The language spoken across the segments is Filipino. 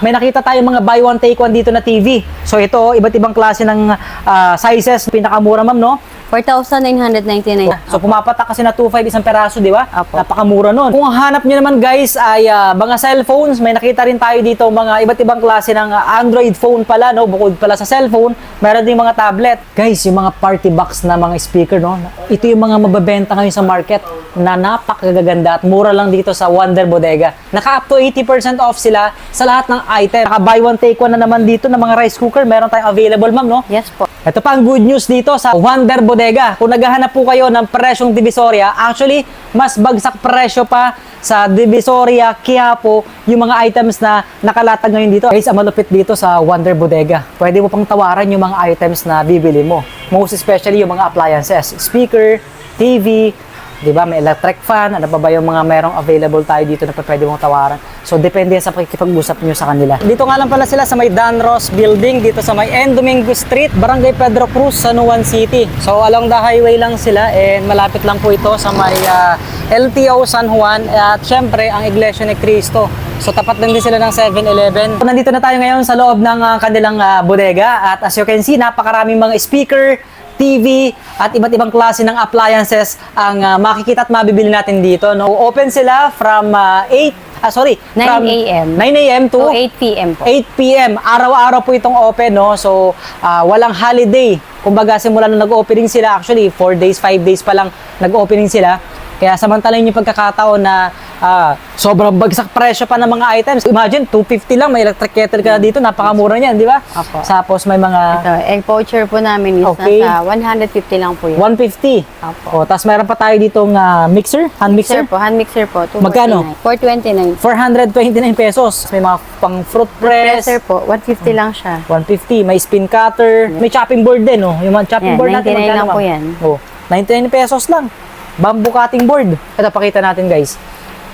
May nakita tayong mga buy one take one dito na TV. So ito, iba't ibang klase ng ah, sizes. Pinakamura ma'am, no? 4,999. So pumapatak kasi na 2.5 isang peraso, di ba? Apo. Napakamura nun. Kung hanap nyo naman guys ay ah, mga cellphones, may nakita rin tayo dito mga iba't ibang klase ng ah, Android phone pala, no? Bukod pala sa cellphone, meron din mga tablet. Guys, yung mga party box na mga speaker, no? Ito yung mga mababenta ngayon sa market na napakagaganda at mura lang dito sa Wonder Bodega. Naka up to 80% off sila sa lahat ng item. Naka buy one take one na naman dito ng mga rice cooker. Meron tayong available, ma'am, no? Yes po. Ito pa ang good news dito sa Wonder Bodega. Kung naghahanap po kayo ng presyong Divisoria, actually, mas bagsak presyo pa sa Divisoria, Quiapo, yung mga items na nakalatag ngayon dito. Guys, ang malupit dito sa Wonder Bodega. Pwede mo pang tawaran yung mga items na bibili mo. Most especially yung mga appliances. Speaker, TV, Di ba? May electric fan, ano pa ba yung mga merong available tayo dito na pwede mong tawaran. So, depende sa pakikipag-usap nyo sa kanila. Dito nga lang pala sila sa may Dan Ross Building, dito sa may N. Domingo Street, Barangay Pedro Cruz, San Juan City. So, along the highway lang sila and malapit lang po ito sa may ah, LTO San Juan at syempre ang Iglesia ni Cristo. So tapat lang din sila ng 7-Eleven. Nandito na tayo ngayon sa loob ng ah, kanilang ah, bodega at as you can see, napakaraming mga speaker, TV at iba't ibang klase ng appliances ang ah, makikita at mabibili natin dito. No? Open sila from ah, 8, ah, sorry, 9 from a.m. 9 a.m. to So, 8 p.m. po. 8 p.m. Araw-araw po itong open, no? So, ah, walang holiday. Kumbaga, simula nung nag-opening sila, actually, 4 days, 5 days pa lang nag-opening sila. Kaya samantalan yung pagkakataon na ah, sobrang bagsak presyo pa ng mga items. Imagine, 250 lang, may electric kettle ka na dito, napakamura niyan, di ba? Apo. Tapos may mga Ito, egg poacher po namin is Okay. nasa 150 lang po yun. 150. Apo. O, tapos meron pa tayo ditong ah, mixer, hand mixer. Mixer po, hand mixer po. 249. Magkano? 429. 429 pesos. May mga pang fruit press. Presser po, 150 lang siya. 150, may spin cutter, may chopping board din, oh. Yung chopping Yan, board natin, 99 magkano, lang po yan. Oh, 99 pesos lang. Bamboo cutting board. Ito, pakita natin, guys.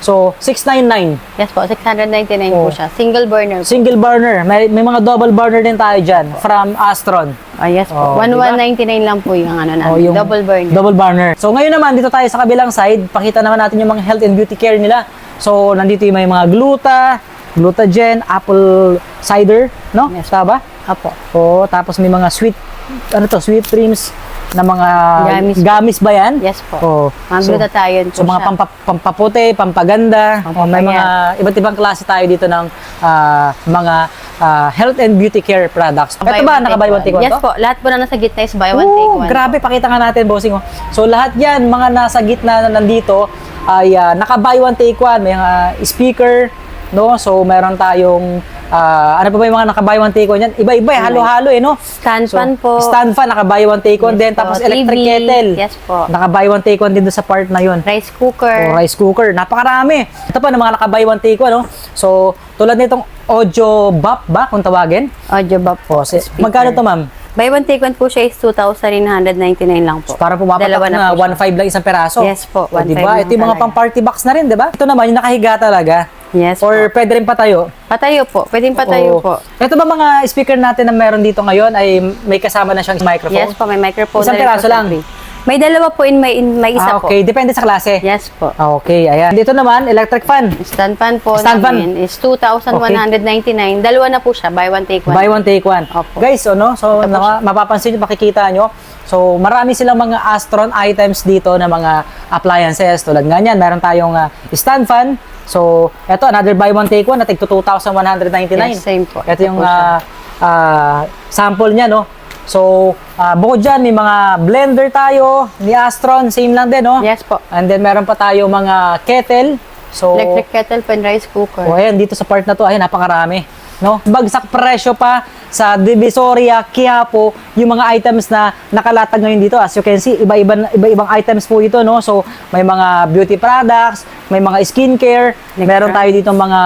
So, 699. Yes po, 699 Oh. po siya. Single burner po. Single burner. May, may mga double burner din tayo dyan from Astron. Oh, yes Oh, po. ba? 1199 lang po yung ano namin. Oh, yung double burner. Double burner. So, ngayon naman, dito tayo sa kabilang side. Pakita naman natin yung mga health and beauty care nila. So, nandito yung may mga gluta, glutagen, apple cider, no? Yes. Tama ba? Apo. Oo, tapos may mga sweet, ano to, sweet creams na mga Gamis gamis ba yan? Yes po. Oo. Mga So, po so mga pampa, pampaputi, pampaganda, o may mga iba't ibang klase tayo dito ng ah, mga ah, health and beauty care products. Ito ba, naka-buy one take one Yes to? po, lahat po na nasa gitna is buy one Oo, take one. grabe, pakita nga natin, bossing. oh. So, lahat yan, mga nasa gitna na nandito, ay ah, naka-buy one, take one. May mga speaker, no? So, meron tayong, ah, ano pa ba yung mga naka-buy one, take one yan? Iba-iba, eh, halo-halo eh, no? Stand So, fan po. Stand fan, naka-buy one, take one Yes din. po. Tapos electric TV. kettle. Yes po. Naka-buy one, take one din doon sa part na yun. Rice cooker. O rice cooker. Napakarami. Ito pa ng mga naka-buy one, take one, no? So, tulad nitong audio bop ba, kung tawagin? Audio ba po? O, si- speaker. magkano to, ma'am? Buy one take one po siya is 2,999 lang po. Para pumapatak na po siya. 1.5 lang isang peraso. Yes po, O, di 1.5 ba? lang Ito yung mga pang party box na rin, di ba? Ito naman, yung nakahiga talaga. Yes Or po. pwede rin patayo. Patayo po. Pwedeng patayo O, po. Ito ba mga speaker natin na meron dito ngayon ay may kasama na siyang microphone? Yes po, may microphone Isang na rin po piraso sa lang? free. May dalawa po in may, in, may ah, isa okay. Depende sa klase. po. Yes po. Ah, Okay, ayan. Dito naman, electric fan. Stand fan po Stand fan. namin is 2,199. Dalawa na po siya. Buy one take one. Buy one, take one. Opo. Guys, ano, so naka- mapapansin nyo, makikita nyo. So, marami silang mga Astron items dito na mga appliances. Tulad nga niyan, meron tayong ah, stand fan. So, eto, another buy one, take one na tig 2,199. Yes, same po. Ito yung ah, ah, sample niya, no? So, ah, bukod dyan, may mga blender tayo ni Astron, same lang din, no? Yes po. And then, meron pa tayo mga kettle. So, Electric kettle pan rice cooker. o ayan, dito sa part na to, ayan, napakarami. No? Bagsak presyo pa sa Divisoria, Quiapo, yung mga items na nakalatag ngayon dito. As you can see, iba-iba, iba-ibang items po ito, no? So, may mga beauty products, may mga skincare, Electra. meron tayo dito mga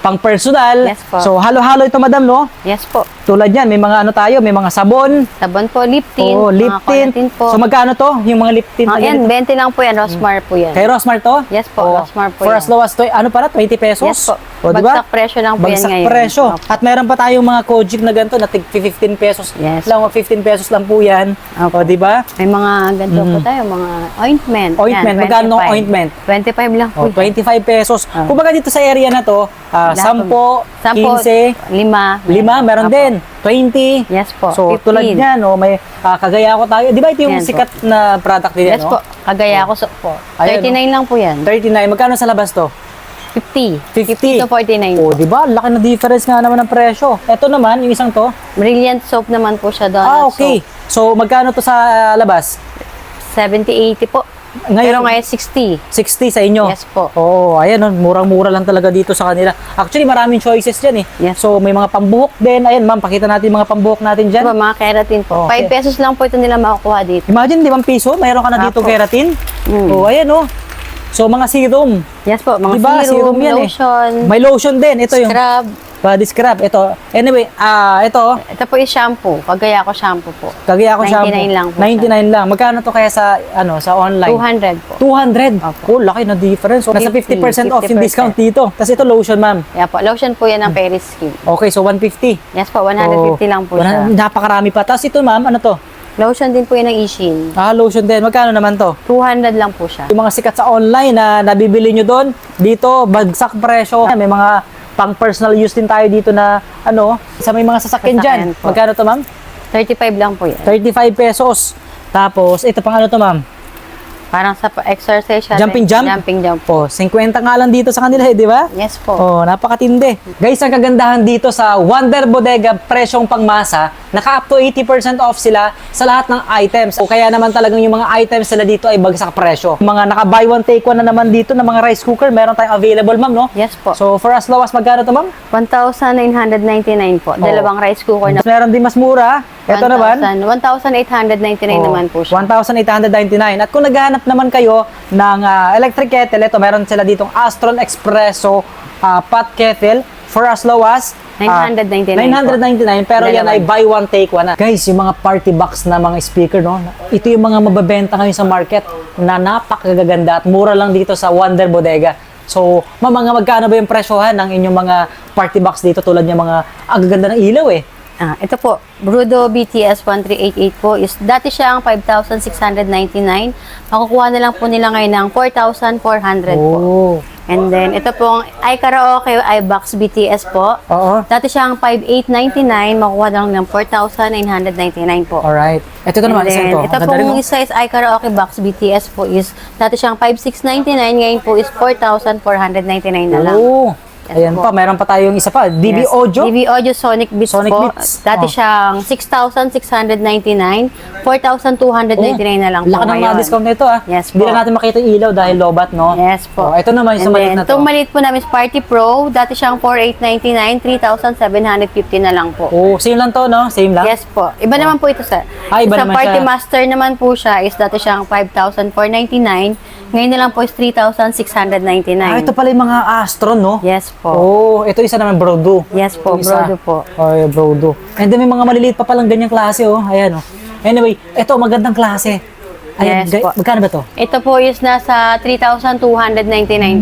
pang-personal. Yes po. So, halo-halo ito, madam, no? Yes po. Tulad yan, may mga ano tayo, may mga sabon, Sabon po, lip tint, oh, lip mga tint. collagen po. So magkano to? Yung mga lip tint Ah, yan, ganito? 20 lang po yan. Rosmar po yan. Kay Rosmar to? Yes po, Oh, Rosmar po For yan. as low as, tw- ano para, 20 pesos? Yes po. O, di ba? Bagsak presyo lang po yan Bagsak ngayon. presyo. Opo. At meron pa tayong mga Kojic na ganito na tig 15 pesos. Yes. Lang, o 15 pesos lang po yan. Opo. O, di ba? May mga ganito po tayo, mga ointment. Ointment, Yan, magkano 25. ointment? 25 lang po. O, 25 pesos. Ah. Kumbaga dito sa area na to, ah, Lahat 10, po. 15, 5, 5, meron Opo. din. 20. Yes po, So, 15. tulad niyan, oh, may ah, kagaya ko tayo. Di ba ito yung Yan po. sikat na product nila, Yes no? po, kagaya ko so, po. Ayan, 39 lang po yan. 39. Magkano sa labas to? 50. 50. 50 to 49 Oh, po. di ba? Laki na difference nga naman ng presyo. Ito naman, yung isang to. Brilliant soap naman po siya doon. ah, okay. So, magkano to sa labas? 70-80 po. Ngayon, Pero ngayon 60. 60 sa inyo. Yes po. Oo, oh, ayan, oh, murang-mura lang talaga dito sa kanila. Actually, maraming choices dyan eh. Yes. So, may mga pambuhok din. Ayan, ma'am, pakita natin mga pambuhok natin dyan. Diba, mga keratin po. 5 Okay. pesos lang po ito nila makukuha dito. Imagine, 5 piso, mayroon ka na dito Apo. keratin. Mm. Oh, ayan, oh. So, mga serum. Yes po, mga Diba, serum, serum yan eh. lotion, May lotion din. Ito yung scrub. Body scrub. Ito. Anyway, ah, ito. Ito po yung shampoo. Kagaya ko shampoo po. Kagaya ko 99 shampoo. lang po 99 lang. Magkano to kaya sa ano sa online? 200 po. 200. Opo. Oh, laki na difference. So, nasa 50% 50, off yung discount dito. Tapos ito lotion, ma'am. Yeah po, lotion po yan ng Paris Skin. Okay, so 150. Yes po, 150 lang po siya. Oh, Napakarami pa. Tapos ito, ma'am, ano to? Lotion din po yan ng Ishin. Ah, lotion din. Magkano naman to? 200 lang po siya. Yung mga sikat sa online na nabibili nyo doon, dito, bagsak presyo. May mga pang personal use din tayo dito na ano, sa may mga sasakyan dyan. Sasakyan po. Magkano to, ma'am? 35 lang po yan. 35 pesos. Tapos, ito pang ano to, ma'am? Parang sa exercise siya. Jumping jump? Jumping jump. Po, 50 nga lang dito sa kanila eh, di ba? Yes po. Oh, napakatindi. Guys, ang kagandahan dito sa Wonder Bodega presyong pangmasa, naka up to 80% off sila sa lahat ng items. O kaya naman talagang yung mga items sila dito ay bagsak presyo. Mga naka buy one take one na naman dito na mga rice cooker, meron tayong available, ma'am, no? Yes po. So, for as low as magkano to, ma'am? 1,999 po. Dalawang rice cooker na. Meron din mas mura. Ito naman, 1,899 naman po siya. 1,899. At kung naghahanap naman kayo ng ah, electric kettle, ito meron sila ditong Astron Espresso ah, pot kettle for as low as ah, 999 999 pero yan Dalawa. ay buy one take one na. Guys, yung mga party box na mga speaker no. Ito yung mga mabebenta ngayon sa market na napakagaganda at mura lang dito sa Wonder Bodega. So, mga magkano ba yung presyohan ng inyong mga party box dito tulad ng mga ang gaganda ng ilaw eh. Ah, ito po, Brudo BTS 1388 po is dati siya ang 5,699. Makukuha na lang po nila ngayon ng 4,400 po. Oh. And then ito pong iKaraoke iBox BTS po. Oo. Dati siya ang 5,899, makukuha na lang ng 4,999 po. Alright. Ito ito naman, isa ito. ito Ang ganda rin, pong no? isa is iKaraoke Box BTS po is dati siyang 5,699, ngayon po is 4,499 na lang. Oo. Yes Ayan po. pa, meron pa tayong isa pa. DB Yes. Audio. DB Audio Sonic Beats Sonic po. Beats. Dati Oh. siyang 6,699, 4,299 na lang po ng mga ngayon. discount nito ah. Yes Hindi po. na natin makita yung ilaw dahil lobat, no? Yes po. Oh, ito naman yung sa maliit na to. Itong maliit po namin is Party Pro. Dati siyang 4,899, 3,750 na lang po. Oh, same lang to, no? Same lang? Yes po. Iba naman po ito sa Ah, iba sa naman Party siya. Master naman po siya is dati siyang 5,499. Ngayon na lang po is 3,699. Ah, ito pala yung mga Astron, no? Yes po. Oh, ito isa naman, Brodo. Yes po, isa. Brodo po. Oh, yeah, Brodo. And then may mga maliliit pa palang ganyang klase, oh. Ayan, oh. Anyway, ito, magandang klase. Ayan, Yes ga- po. magkano ba to? Ito po is nasa 3,299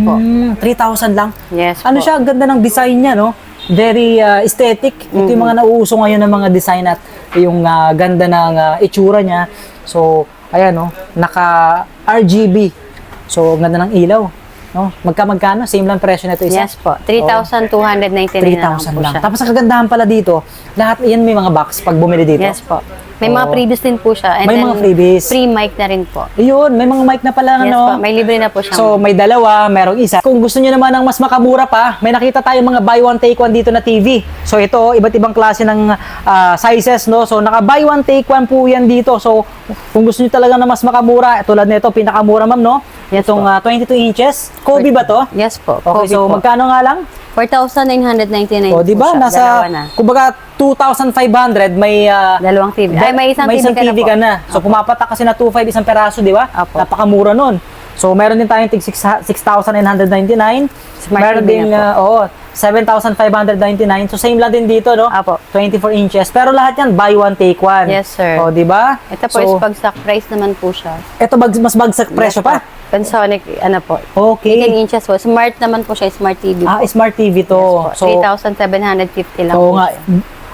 po. Hmm, 3,000 lang. Yes Ano po. siya, ang ganda ng design niya, no? Very uh, aesthetic. Ito yung mga nauuso ngayon ng mga design at yung uh, ganda ng uh, itsura niya. So, ayan, no? Naka RGB. So, ang ganda ng ilaw. No? Magka magkano? Same lang presyo nito isa? Yes po. 3,299 na lang 3,000 po lang. siya. Tapos ang kagandahan pala dito, lahat yan may mga box pag bumili dito. Yes po. May mga freebies din po siya. And May then, mga freebies. Free mic na rin po. Ayun, may mga mic na pala, Yes ano? po. May libre na po siya. So, may dalawa, merong isa. Kung gusto niyo naman ng mas makamura pa, may nakita tayong mga buy one take one dito na TV. So, ito, iba't ibang klase ng ah, sizes, no? So, naka buy one take one po yan dito. So, kung gusto niyo talaga na mas makamura, tulad nito, pinakamura, ma'am, no? Yes Itong ah, 22 inches. Kobe ba to? yes po. Okay, Kobe so po. magkano nga lang? 4,999 O, di ba? po siya. Nasa, Dalawa na. kumbaga, 2,500 may ah, Dalawang TV. Ay, may isang may TV isang ka na TV po. ka na. So, pumapatak kasi na 2.5 isang peraso, di ba? Napakamura nun. So, meron din tayong tig 6 6,999. Smart meron TV din, po. ah, oo, 7,599. So same lang din dito, no? Apo. 24 inches. Pero lahat yan, buy one, take one. Yes, sir. O, di ba? Ito po so, is pagsak price naman po siya. Ito bag, mas bagsak presyo Yes pa. Pansonic, ano po. Okay. 18 inches po. Smart naman po siya, smart TV Ah, po. smart TV to. Yes po. 3,750 lang Oo po nga.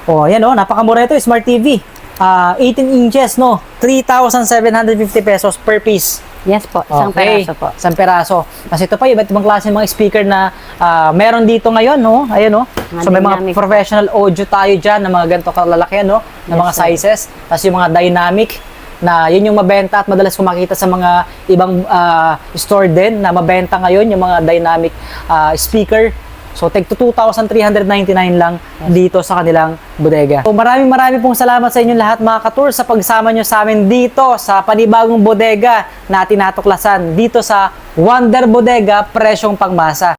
Oh, ayan oh, napakamura ito, smart TV. Ah, 18 inches, no? 3,750 pesos per piece. Yes po, isang peraso po. Isang peraso. Kasi ito pa, iba't ibang klase ng mga speaker na ah, meron dito ngayon, no? Ayan, no? Mga So, may mga professional audio tayo dyan na mga ganito kalalakihan, no? Na Yes, mga sir. sizes. Tapos yung mga dynamic na yun yung mabenta at madalas kumakita sa mga ibang ah, store din na mabenta ngayon, yung mga dynamic ah, speaker. So, take to 2,399 lang dito sa kanilang bodega. So, maraming maraming pong salamat sa inyo lahat mga katour sa pagsama nyo sa amin dito sa panibagong bodega na tinatuklasan dito sa Wonder Bodega Presyong Pangmasa.